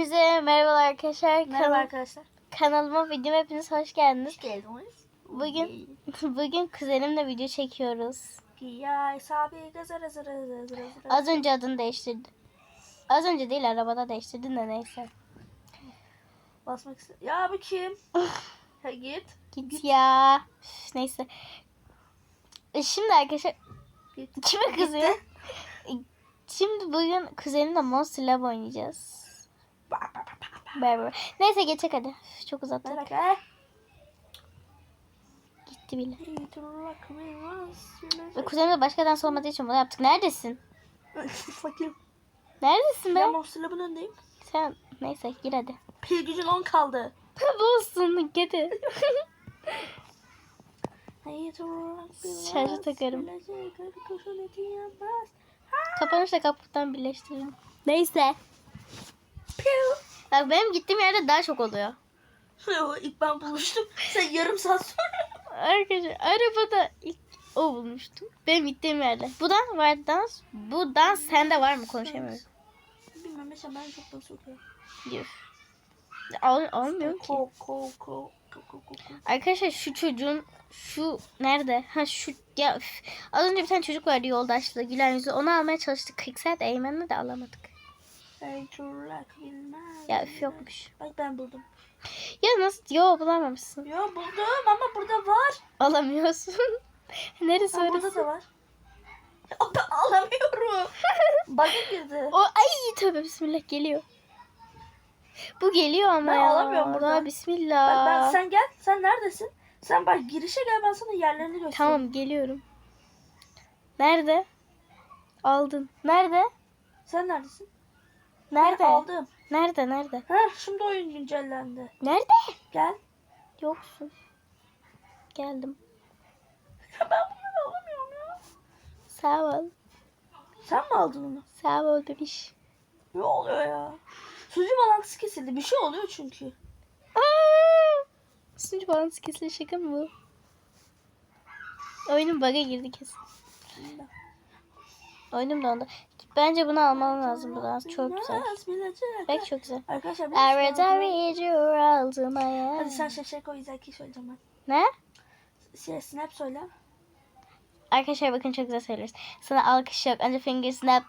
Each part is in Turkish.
Hepinize merhabalar arkadaşlar. Merhaba Kanal- arkadaşlar. Kanalıma videoma hepiniz hoş geldiniz. geldiniz. Bugün bugün kuzenimle video çekiyoruz. Ya sabi. Az önce adını değiştirdi. Az önce değil arabada değiştirdin de neyse. Basmak istedim. Ya bu kim? ha git. Git ya. Üf, neyse. E, Şimdi arkadaşlar Git. kime kızıyor? E, Şimdi bugün kuzenimle Monster Lab oynayacağız. Beraber. Neyse geçek hadi. Çok uzattık. Et. Gitti bile. Ve Bakın. kuzenimle başka dans olmadığı için bunu yaptık. Neredesin? Bakayım. Neredesin be? Ben Monster Lab'ın önündeyim. Sen neyse gir hadi. Pil gücün 10 kaldı. Bu olsun hadi. Şarjı takarım. Kapanışla kapıdan birleştirelim. Neyse. Bak benim gittiğim yerde daha çok oluyor. İlk ben bulmuştum. Sen yarım saat sonra. Arkadaşlar arabada ilk o bulmuştum. Benim gittiğim yerde. Bu dans var dans. Bu dans sende var mı konuşamıyorum. Bilmem mesela ben çok dans okuyorum. Diyor. Al, almıyorum ki. Ko ko ko ko ko ko. Arkadaşlar şu çocuğun şu nerede? Ha şu ya üf. az önce bir tane çocuk vardı yoldaşlı gülen yüzü. Onu almaya çalıştık. 40 saat Eymen'le de alamadık. Ya üf yokmuş. Bak ben buldum. Ya nasıl? Yo bulamamışsın. Yo buldum ama burada var. Alamıyorsun. Neresi Ha, burada orası? da var. O da alamıyorum. Bug'a girdi. O ay tövbe bismillah geliyor. Bu geliyor ama Ben ya. alamıyorum burada. Bismillah. Bak ben, sen gel. Sen neredesin? Sen bak girişe gel ben sana yerlerini göstereyim. Tamam geliyorum. Nerede? Aldın. Nerede? Sen neredesin? Nerede? Aldım. Nerede? Nerede? Ha şimdi oyun güncellendi. Nerede? Gel. Yoksun. Geldim. Ben bunu alamıyorum ya. Sağ ol. Sen mi aldın onu? Sağ ol bebiş. Ne oluyor ya? Sucu bağlantısı kesildi. Bir şey oluyor çünkü. Aa! Sunucu bağlantısı kesildi şaka mı bu? Oyunun bug'a girdi kesin. Oyunum da onda. Bence bunu alman lazım bu dans. Çok güzel. Belki çok güzel. Arkadaşlar biliyor musunuz? Arada reader aldım Hadi sen Şeşeko İzaki söyleyeceğim ben. Ne? Şey, snap söyle. Arkadaşlar bakın çok güzel söylüyoruz. Sana alkış yok. Ancak finger snap.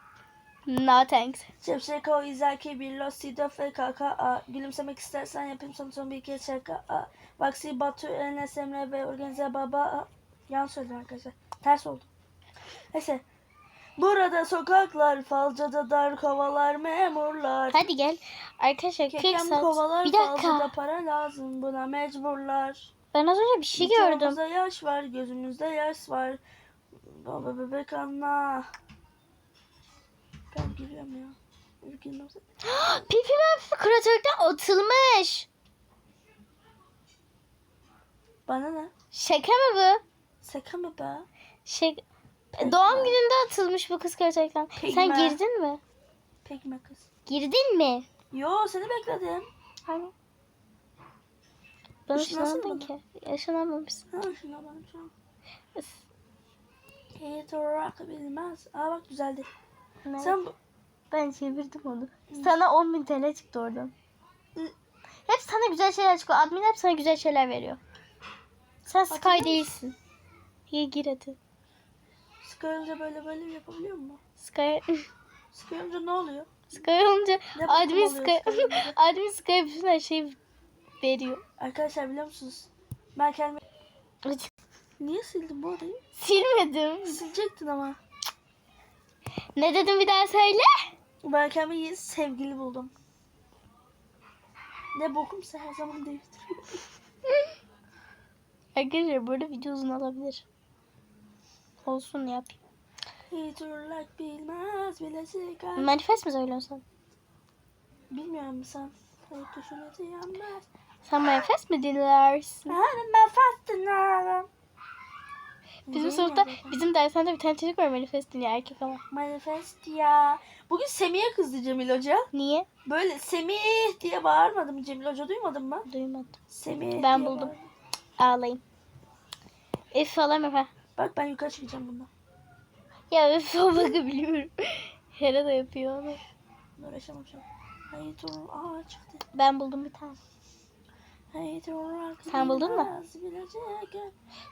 No thanks. Şevşeko İzaki Birlo Sido FKK A. Gülümsemek istersen yapayım sana son bir iki şaka A. Vaksi Batu Enes Emre ve Organize Baba A. Yanlış söyledim arkadaşlar. Ters oldu. Neyse. Burada sokaklar, falcada dar kovalar, memurlar. Hadi gel. Arkadaşlar 40 Kekem saat. kovalar, Bir falcada dakika. para lazım, buna mecburlar. Ben az önce bir şey gördüm. Çorabımızda yaş var, gözümüzde yaş var. Baba bebek anla. Ben giriyorum ya. Girmez. Pipi ben kreatörden atılmış. Bana ne? Şaka mı bu? Şaka mı be? Şey, doğum gününde atılmış bu kız gerçekten. Sen Pigme. girdin mi? Pekme kız. Girdin mi? Yo seni bekledim. Hani? Işınlansana ışınlandın ki. Yaşanamamışsın. Ha an. Hiç olarak bilmez. Aa bak güzeldi. Ne? Sen. Ben çevirdim onu. Sana 10.000 TL çıktı oradan. Hep sana güzel şeyler çıkıyor. Admin hep sana güzel şeyler veriyor. Sen Sky değilsin. Gir, gir hadi. Sıkılınca böyle böyle yapabiliyor mu? Sky, Sıkılınca ne oluyor? Sky olunca Ne admin Sky, admin Sky her şeyi veriyor. Arkadaşlar biliyor musunuz? Ben kendimi... Niye sildin bu odayı? Silmedim. Silecektin ama. Ne dedim bir daha söyle. Ben kendime yeni sevgili buldum. Ne bokumsa her zaman değiştiriyorum. Arkadaşlar burada video uzun olabilir. Olsun yap. Hiç urlak bilmez bilecek. Manifest mi söylüyorsun? Bilmiyorum sen? Hayır düşünmesi yanmaz. Sen manifest mi dinlersin? Hanım ben fastınaram. Bizim sınıfta bizim dershanede bir tane çocuk var manifest dinliyor erkek ama. Manifest ya. Bugün Semih'e kızdı Cemil Hoca. Niye? Böyle Semih diye bağırmadı mı Cemil Hoca duymadın mı? Duymadım. Semih Ben buldum. bağırdı. Ağlayayım. Üf falan yapar. Bak ben yukarı çıkacağım bundan. Ya üf o bakabiliyorum. Hera da yapıyor onu. Uğraşamam şu an. Hey dur. Aa çıktı. Ben buldum bir tane. Hey dur. Sen buldun mu?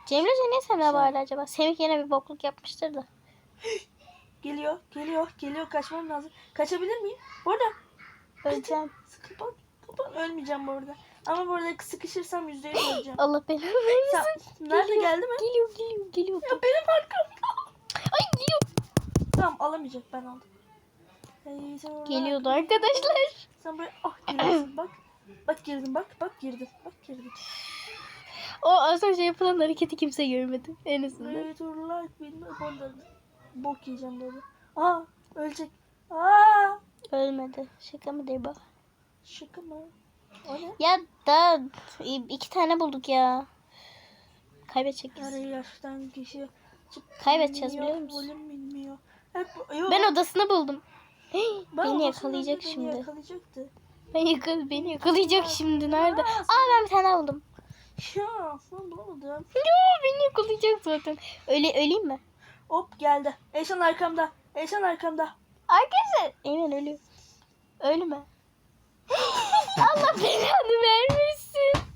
Cemre niye seninle bağırdı acaba? Semih yine bir bokluk yapmıştır da. Geliyor, geliyor, geliyor. Kaçmam lazım. Kaçabilir miyim? Burada. Öleceğim. Kapan, kapan. Ölmeyeceğim bu arada. Ama bu arada sıkışırsam yüzde yüz öleceğim. Allah belanı vermesin. nerede Geliyor, geldi mi? Geliyor geliyor geliyor. Ya benim arkamda. Ay geliyor. Tamam alamayacak ben aldım. Hey, Geliyordu arkadaşlar. Sen buraya ah giriyorsun bak. Bak girdim bak bak girdim bak girdim. O az önce yapılan hareketi kimse görmedi. En azından. Dur like bilmem ondan. Bok yiyeceğim böyle. Aa ölecek. Aa Ölmedi. Şaka mı bu? şaka mı? Ya da iki tane bulduk ya. Kaybedecek. Yarı yaştan kişi. Kaybedeceğiz biliyor musun? Bilmiyor. Hep, yok. Ben odasını buldum. Hey, Ben beni yakalayacak beni şimdi. Yakalayacaktı. Ben yakal beni yakalayacak şimdi nerede? Aa ben bir tane buldum. Ya ben bulamadım. Ya beni yakalayacak zaten. Öyle öleyim mi? Hop geldi. Eşan arkamda. Eşan arkamda. Arkadaşlar Eymen ölüyor. Ölme. Allah belanı vermesin.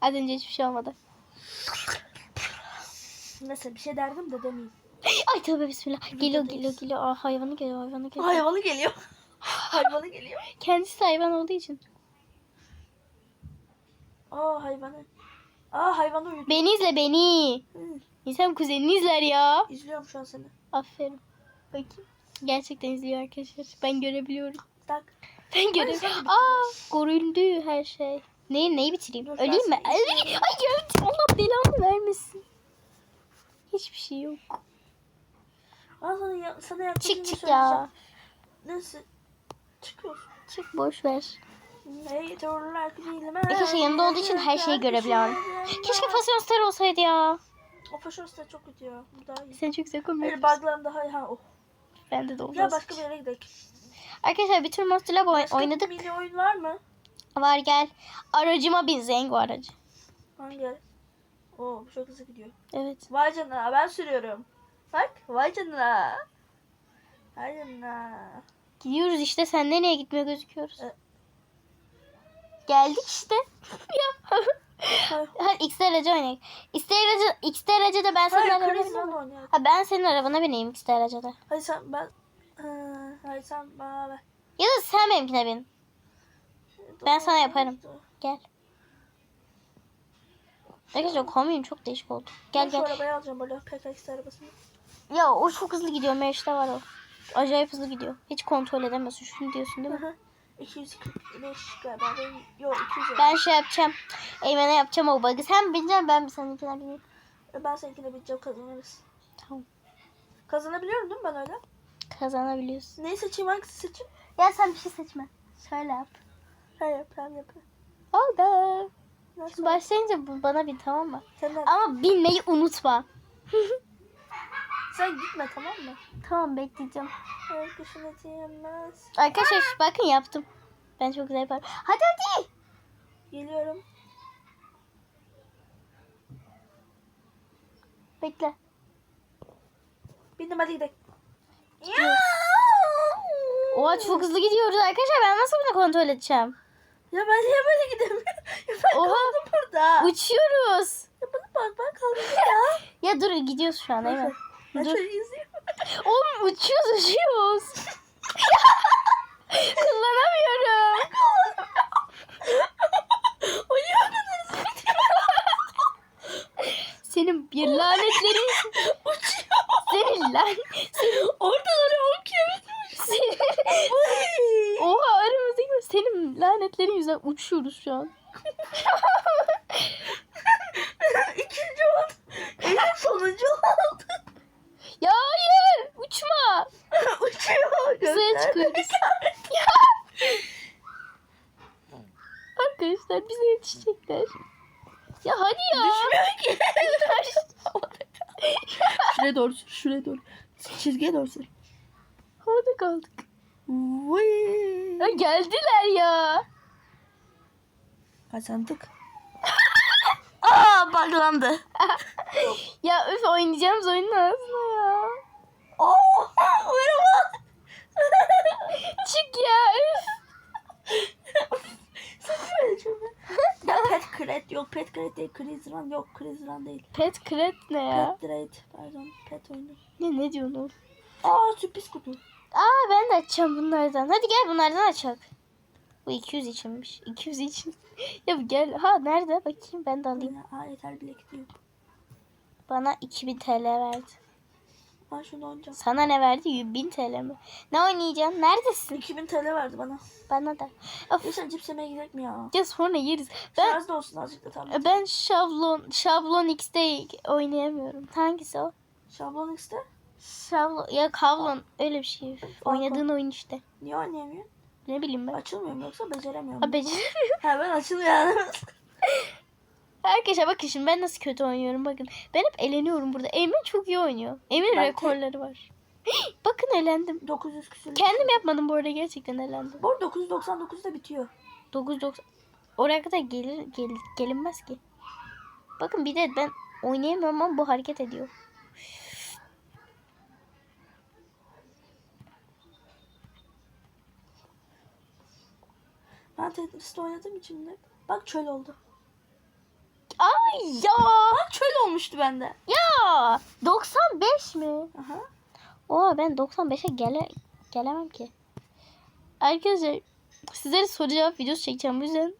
Az önce hiçbir şey olmadı. Neyse bir şey derdim de demeyeyim. Ay tövbe bismillah. Geliyor geliyor geliyor. Aa, hayvanı geliyor hayvanı geliyor. Hayvanı geliyor. hayvanı geliyor. Kendisi hayvan olduğu için. Aa hayvanı. Aa hayvanı uyudu. Beni izle beni. Hı, İnsan kuzenini izler ya. İzliyorum şu an seni. Aferin. Bakayım. Gerçekten izliyor arkadaşlar. Ben görebiliyorum. Tak. Ben görebiliyorum. Aa, görüldü her şey. Neyi neyi bitireyim? Dur, Öleyim mi? seni Ay, ay. Allah belanı vermesin. Hiçbir şey yok. Aa sana, ya, sana Çık yaklaşınca çık söyleyeceğim. ya. Nasıl? Çıkıyorsun. Çık boş ver. Değilim. Arkadaşlar yanında olduğu için her şeyi görebiliyorum. Keşke fasyon star olsaydı ya. O fashion star çok kötü ya. Bu daha iyi. Sen çok güzel Hayır komik. bug'lan daha iyi. Ha oh. Bende de olmaz. Gel başka bir yere gidelim. Arkadaşlar bir tur Monster Lab oy- Başka oynadık. mini oyun var mı? Var gel. Aracıma bin Zengo aracı. Hangi? Oo bu çok hızlı gidiyor. Evet. Vay canına ben sürüyorum. Bak vay canına. Vay canına. Gidiyoruz işte. Sen nereye gitmeye gözüküyoruz? E- Geldik işte. ya. Hayır. Hadi X aracı oynayalım. X aracı, X aracı da ben senin Hayır arabana bineyim. Ha ben senin arabana bineyim X aracı da. Hayır sen ben. Ha, Hayır sen bana ver. Ya da sen benimkine bin. Ben sana yaparım. Gel. Arkadaşlar komiyim çok değişik oldu. Gel Ben gel. Şu arabayı alacağım böyle PKX arabasını. Ya o çok hızlı gidiyor. Meriç'te var o. Acayip hızlı gidiyor. Hiç kontrol edemiyorsun. Şunu diyorsun değil mi? Hı hı. 245 galiba. Benim, yok 200. Ben şey yapacağım. Eymen'e yapacağım o bug'ı. Sen bineceksin ben seninkine bineyim. Ben, ben seninkine bineceğim kazanırız. Tamam. Kazanabiliyorum değil mi ben öyle? Kazanabiliyorsun. Neyi seçeyim hangisi seçeyim? Ya sen bir şey seçme. Söyle yap. Hayır ben yapayım. Oldu. Nasıl? Başlayınca bu bana bin tamam mı? Sen, de- Ama binmeyi unutma. sen gitme tamam mı? Tamam bekleyeceğim. Eti yenmez. Arkadaşlar bakın yaptım. Ben çok güzel yaparım. Hadi hadi. Geliyorum. Bekle. Bindim hadi gidelim. Oha çok hızlı gidiyoruz arkadaşlar. Ben nasıl bunu kontrol edeceğim? Ya ben niye böyle gidemiyorum? Ya ben Oha. kaldım burada. Uçuyoruz. Ya bana bak ben kaldım ya. Ya dur gidiyoruz şu an değil mi? Ben Dur. şöyle izliyorum. Oğlum uçuyoruz uçuyoruz. Kullanamıyorum. Uyuyordunuz. Senin bir lanetlerin. Senin lan. Bakıyor. senin. Oha aramızda gibi. Senin lanetlerin yüzünden uçuyoruz şu an. İkinci oldu. Elim sonuncu oldu. Ya hayır uçma. Uçuyor. Kısaya çıkıyoruz. Ya. Arkadaşlar bize yetişecekler. Ya hadi ya. Düşmüyor ki. Şuraya doğru sür. Şuraya doğru. Çizgiye doğru sür. Havada kaldık. Vay. Ya geldiler ya. Kazandık. Aa baklandı. Ya öf oynayacağımız oyunun ağzına ya. Oo, merhaba. çık ya. Üf. Öyle çok- ya pet cred yok pet cred değil Crazy Run yok Crazy Run değil. Pet Cred ne ya? Pet Trade pardon pet oyunu. Ne, ne diyorsun oğlum? Aa sürpriz kutu. Aa ben de açacağım bunlardan. Hadi gel bunlardan açak. Bu 200 içinmiş. 200 için. ya gel. Ha nerede? Bakayım ben de alayım. Aa yeter bilek diyor. Bana 2000 TL verdi. Ben şunu oynayacağım. Sana ne verdi? 1000 TL mi? Ne oynayacaksın? Neredesin? 2000 TL verdi bana. Bana da. Of. Geçen cips yemeye gidelim mi ya? Ya sonra yeriz. Ben Şarj da olsun azıcık da tamam. ben şablon şablon X'de oynayamıyorum. Hangisi o? Şablon X'te. Şablon ya kavlon öyle bir şey. Oynadığın oyun işte. Niye oynayamıyorsun? Ne bileyim ben. Açılmıyor mu yoksa beceremiyor Ha, mu? beceremiyorum. Ha ben açılmıyor. Arkadaşlar bakın şimdi ben nasıl kötü oynuyorum bakın. Ben hep eleniyorum burada. Eymen çok iyi oynuyor. Eymen'in Ben rekorları var. bakın elendim. 900 küsür. Kendim yapmadım bu arada gerçekten elendim. Bu arada 999'da bitiyor. 990 Oraya kadar gelir, gel, gelinmez ki. Bakın bir de ben oynayamıyorum ama bu hareket ediyor. Ben Tetris'te oynadığım için de. Bak çöl oldu. Ay ya! Bak çöl olmuştu bende. Ya! 95 mi? Aha. Oha ben 95'e gele gelemem ki. Arkadaşlar sizlere soru cevap videosu çekeceğim. Bu yüzden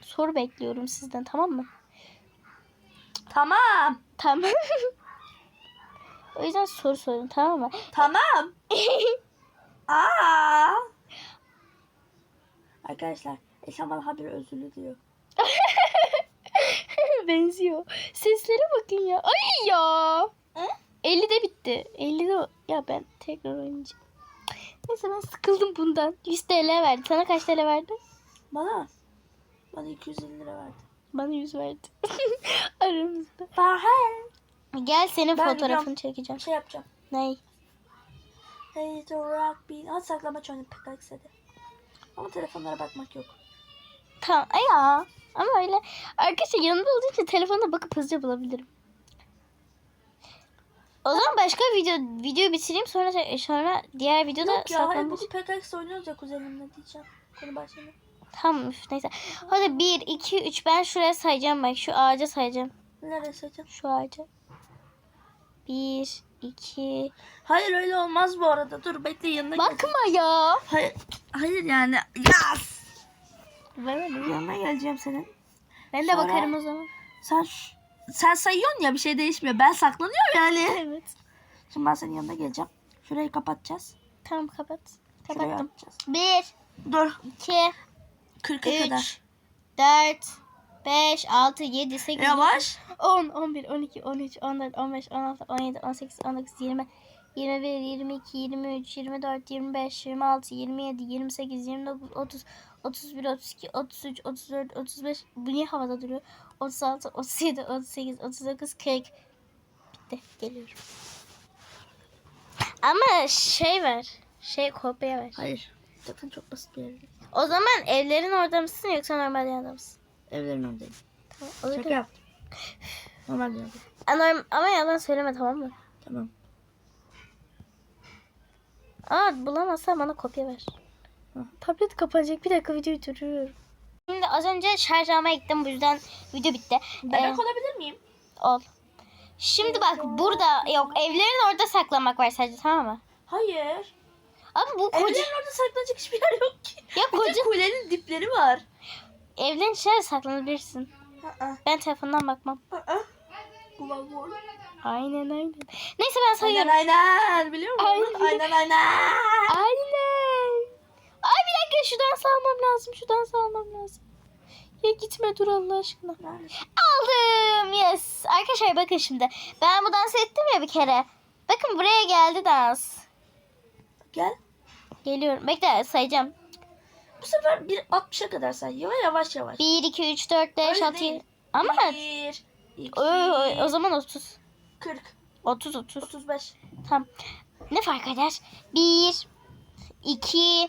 soru bekliyorum sizden tamam mı? Tamam. Tamam. o yüzden soru sorun tamam mı? Tamam. Aa. Arkadaşlar Eşan bana haber özürlü diyor. Benziyor. Seslere bakın ya. Ay ya. Hı? 50'de bitti. 50'de ya ben tekrar oynayacağım. Neyse ben sıkıldım bundan. 100 TL verdi. Sana kaç TL verdi? Bana. Bana 250 lira verdi. Bana 100 verdi. Aramızda. Bahar. Gel senin Ben fotoğrafını gidiyorum. çekeceğim. Şey yapacağım. Ney? Hey rock beat. Hadi saklamaç oynayıp pek istedi. Ama telefonlara bakmak yok. Tamam ay ya. Ama öyle arkadaşlar yanımda olduğu için telefonuna bakıp hızlıca bulabilirim. O zaman başka video videoyu bitireyim sonra sonra diğer videoda Yok ya hayır bugün PKX oynuyoruz ya kuzenimle diyeceğim. Konu başladı. Tamam üf, neyse. Hadi 1 2 3 ben şuraya sayacağım bak şu ağaca sayacağım. Nereye seçeceğim? Şu ağaca. 1 2 Hayır öyle olmaz bu arada. Dur bekle yanına. Bakma ya. Hayır, hayır yani. Yas. Ben de, Yanına geleceğim senin. ben de Sonra- bakarım o zaman. Sen sen sayıyorsun ya bir şey değişmiyor. Ben saklanıyorum yani. Evet. Şimdi ben senin yanına geleceğim. Şurayı kapatacağız. Tamam kapat. Kapattım. 1 Dur. 2 40'a kadar. 3 4 5 6 7 8 Yavaş. 10, 11, 12, 13, 14, 15, 16, 17, 18, 19, 20, 21, 22, 23, 24, 25, 26, 27, 28, 29, 30, 31, 32, 33, 34, 35. Bu niye havada duruyor? 36, 37, 38, 39, 40. Bitti. Geliyorum. Ama şey ver. Şey kopya ver. Hayır. Zaten çok basit bir yer. O zaman evlerin orada mısın yoksa normal yanında mısın? Evlerin oradayım. Tamam. Şaka Orada. yaptım. Normal bir yerde. Ama, ama yalan söyleme tamam mı? Tamam. Aa bulamazsan bana kopya ver. Tablet kapanacak. Bir dakika videoyu duruyorum. Şimdi az önce şarj almaya gittim. Bu yüzden video bitti. Bebek Ee, olabilir miyim? ol. Şimdi bak burada yok evlerin orada saklamak var sadece tamam mı? Hayır. Ama bu koca Evlerin orada saklanacak hiçbir yer yok ki. ya koca kulenin dipleri var. evlerin içine saklanabilirsin. Aa, Ben telefondan bakmam. aa. Aynen aynen. Neyse ben sayıyorum. Aynen aynen. Biliyor musun? Aynen. Aynen aynen. Aynen. Ay bir dakika şu dans almam lazım. Şu dans almam lazım. Ya gitme dur Allah aşkına. Aldım. Yes. Arkadaşlar bakın şimdi. Ben bu dans ettim ya bir kere. Bakın buraya geldi dans. Gel. Geliyorum. Bekle sayacağım. Bu sefer bir 60'a kadar say. Yavaş yavaş yavaş. 1, 2, 3, 4, 5, Öyle 6, değil. 7. Ama 1, 2, o, o, o zaman 30. 40, 30, 30. 35. Tamam. Ne fark eder? 1, 2,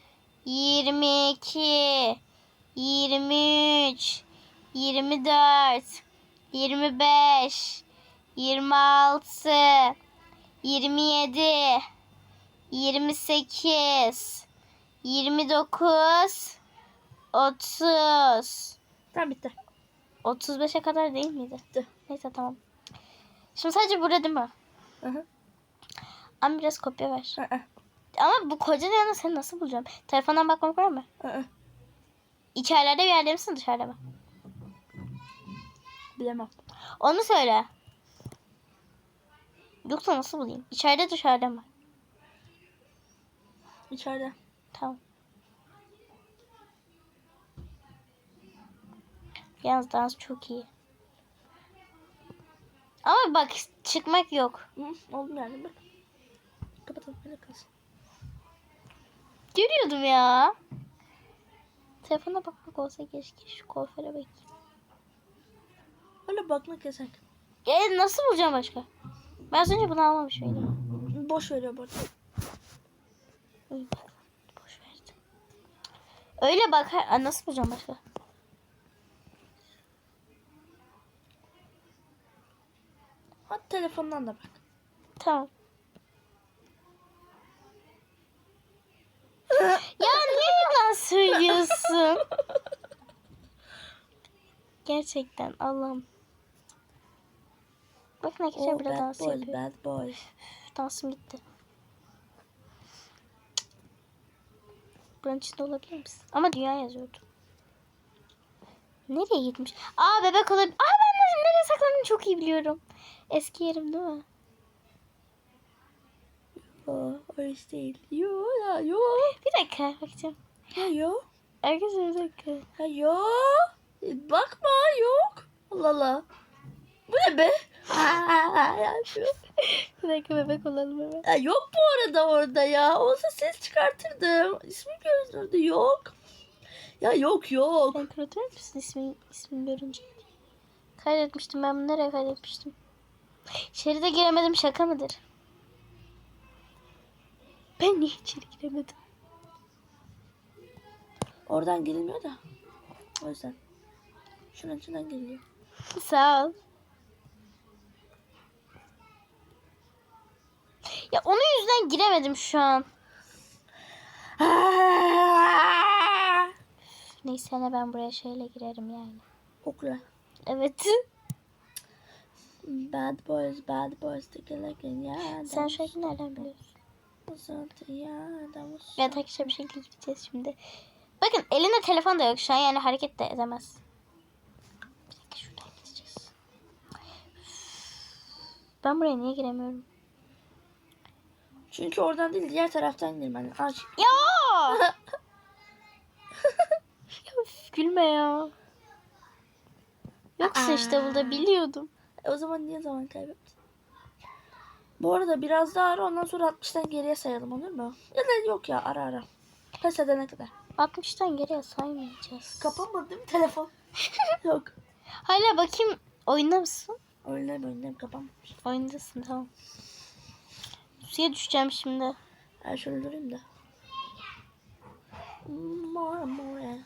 22, 23, 24, 25, 26, 27, 28, 29, 30. Tamam bitti. 35'e kadar değil miydi? Bitti. Neyse tamam. Şimdi sadece burada değil mi? Hı hı. Ama biraz kopya ver. Hı hı. Ama bu koca yanı seni nasıl bulacağım? Telefondan bakmak var mı? Hı. İçerilerde bir yerde misin dışarıda mı? Bilemem. Onu söyle. Yoksa nasıl bulayım? İçeride dışarıda mı? İçeride. Tamam. Yalnız dans çok iyi. Ama bak çıkmak yok. Hı, oldum yani bak. Kapatalım böyle kalsın. Görüyordum ya. Telefona bakmak olsa keşke şu kuaföre bakayım. Öyle bakmak yasak. E nasıl bulacağım başka? Ben az önce bunu almamış mıydım? Boş veriyor bu Boş verdim. Öyle bak. ha- Nasıl bulacağım başka? Hadi telefondan da bak. Tamam. ya niye yalan söylüyorsun? Gerçekten Allah'ım. Bakın arkadaşlar Oh, burada bad dans boys, yapıyor. bad boys. Dansım gitti. Buranın içinde olabilir misin? Ama dünya yazıyordu. Nereye gitmiş? Aa bebek olabilir. Aa ben nereye, saklandığını çok iyi biliyorum. Eski yerim değil mi? Yo, öyle değil. Yo ya yo. Bir dakika bakacağım. Yo. Arkadaşlar bir dakika. Yo. E, Bakma yok. Allah Allah. Bu ne be? Bir dakika bebek olalım hemen. ya yok bu arada orada ya. Olsa ses çıkartırdım. İsmi görünürdü. Yok. Ya yok yok. Sen kontrol müsün ismi, ismini görünce? Kaydetmiştim ben bunu nereye kaydetmiştim? İçeri de giremedim şaka mıdır? Ben niye içeri giremedim? Oradan girilmiyor da. O yüzden. Şunun içinden giriliyor. Sağ ol. Ya onun yüzünden giremedim şu an. Neyse ne ben buraya şeyle girerim yani. Okula. Evet. Bad boys, bad boys together ya. Sen şarkıyı nereden biliyorsun? ya. Davus. Ya takışa bir şekilde gideceğiz şimdi. Bakın elinde telefon da yok şu an yani hareket de edemez. Bir dakika şuradan gideceğiz. Ben buraya niye giremiyorum? Çünkü oradan değil diğer taraftan girmen. Aç. Ya! ya üf, gülme ya. Yoksa işte burada biliyordum. E, o zaman niye zaman kaybettin? Bu arada biraz daha ara ondan sonra 60'tan geriye sayalım olur mu? Ya da yok ya ara ara. Pes edene kadar. 60'tan geriye saymayacağız. Kapanmadı değil mi telefon? yok. Hala bakayım oyunda mısın? Oyunlarım oyunlarım kapanmamış. Oyundasın tamam. Suya düşeceğim şimdi. Ben şöyle durayım da. More more.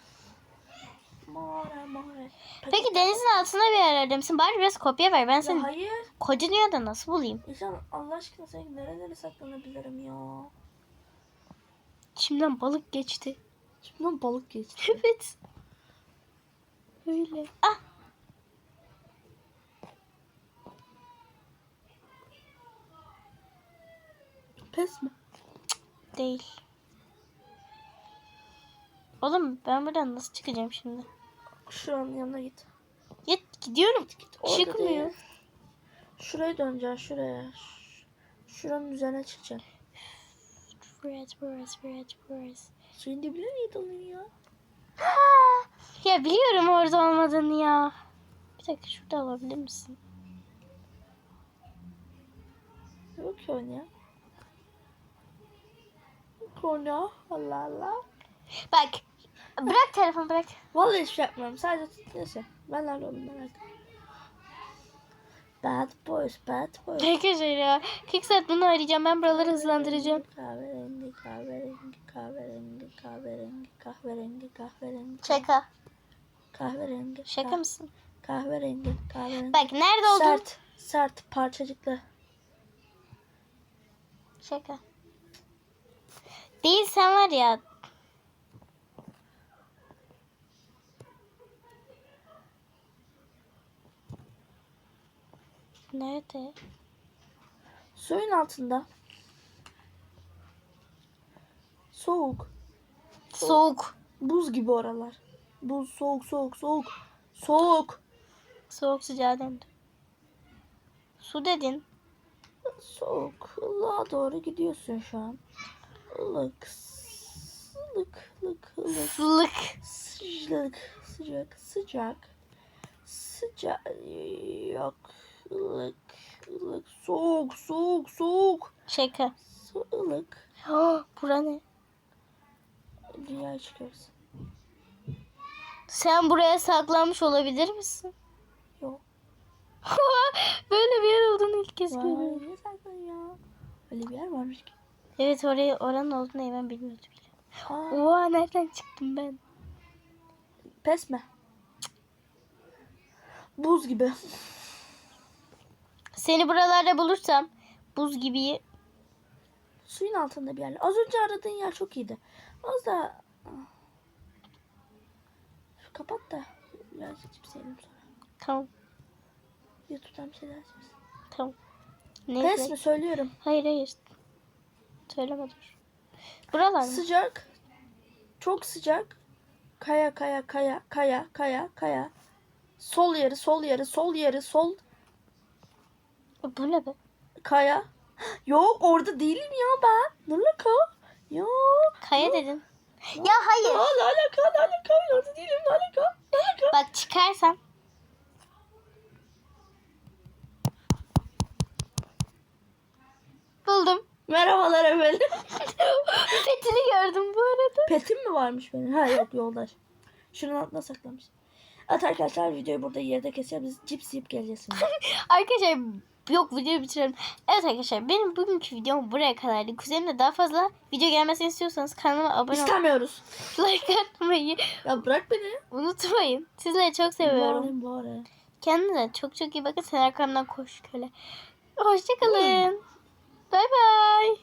More more. Peki denizin altında bir yerlerde misin? Bari biraz kopya ver. Ben Ya seni hayır. koca dünyada nasıl bulayım? İnsan Allah aşkına sen nerelere saklanabilirim ya? İçimden balık geçti. Şimdiden balık geçti. Evet. Öyle. Ah. Pes mi? Değil. Oğlum ben buradan nasıl çıkacağım şimdi? Şuranın yanına git. Ya gidiyorum. Orada Çıkmıyor. değil. Şuraya döneceksin şuraya. Şuranın üzerine çıkacaksın. Burası, burası, burası, burası. Suyun dibine niye dalıyorsun ya? Ya biliyorum orada olmadığını ya. Bir dakika şurada alabilir misin? Yok ya. Konu Allah Allah. Bak Bırak telefonu bırak. Vallahi hiçbir şey yapmıyorum. Sadece neyse. Ben nerede oldum merak. Bad boys, bad boys. Arkadaşlar ya. 40 saat bunu arayacağım. Ben buraları hızlandıracağım. Kahverengi, kahverengi, kahverengi, kahverengi, kahverengi, kahverengi. Şaka. Kahverengi. Şaka kah- mısın? Kahverengi, kahverengi. Bak nerede oldun? Sert, sert, parçacıklı. Şaka. Değil sen var ya. Nerede? Suyun altında. Soğuk. Soğuk. Buz gibi oralar. Buz, soğuk, soğuk, soğuk. Soğuk. Soğuk sıcağı döndü. Su dedin. Soğuk. Ilığa doğru gidiyorsun şu an. Ilık. Ilık, ılık, ılık. Sılık. Sıcak, sıcak, sıcak. Sıcak. Yok. Ilık, ılık. Soğuk, soğuk, soğuk. Şaka. Su, ılık. Oh, bura ne? Dünyaya çıkıyoruz. Sen buraya saklanmış olabilir misin? Yok. Böyle bir yer olduğunu ilk kez görüyorum. Öyle bir yer varmış ki. Evet orayı oranın olduğunu ben bilmiyordum bile. Aa, Oha nereden çıktım ben? pes mi? Buz gibi. Seni buralarda bulursam buz gibi Suyun altında bir yer. Az önce aradığın yer çok iyiydi. Az da... Şu kapat da biraz cips yiyelim sonra. tamam YouTube'dan bir şeyler açarız. tamam. Pes Neyse. mi söylüyorum. Hayır hayır. Söyleme dur. Buralar mı? Sıcak. Çok sıcak. Kaya kaya kaya kaya kaya kaya. Sol yarı sol yarı sol yarı sol Bu ne be? kaya. Yok orada değilim ya ben. Ne alaka? Yok. Kaya dedin. Ya hayır. Ya ne alaka ne alaka orada değilim ne alaka ne alaka. Bak çıkarsan. Buldum. Merhabalar efendim. Petini gördüm bu arada. Petim mi varmış benim? Ha yok yoldaş. Şunun altına saklamış. Evet arkadaşlar videoyu burada yerde keseceğiz. Biz cips yiyip geleceğiz. Arkadaşlar yok videoyu bitirelim. Evet arkadaşlar benim bugünkü videom buraya kadardı. Kuzenimle daha fazla video gelmesini istiyorsanız kanalıma abone olup İstemiyoruz. like atmayı Ya bırak beni. unutmayın. Sizleri çok seviyorum. Bağırayım bağırayım. Kendinize çok çok iyi bakın. Sen arkamdan koş köle. Hoşçakalın. Bay bay.